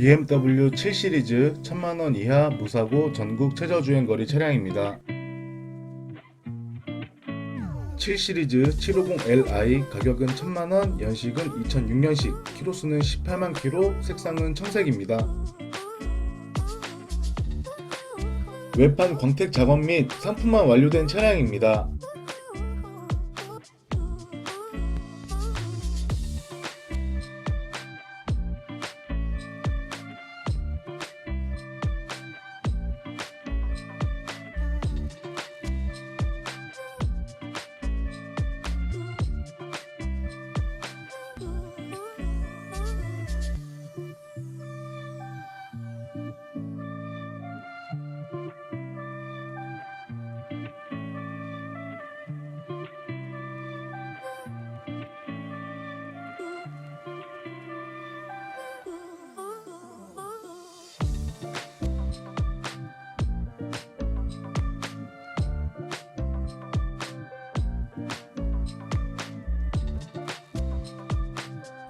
BMW 7 시리즈 1000만원 이하 무사고 전국 최저 주행거리 차량입니다. 7 시리즈 750Li 가격은 1000만원, 연식은 2006년식, 키로수는 18만 키로, 색상은 청색입니다. 외판 광택 작업 및 상품만 완료된 차량입니다.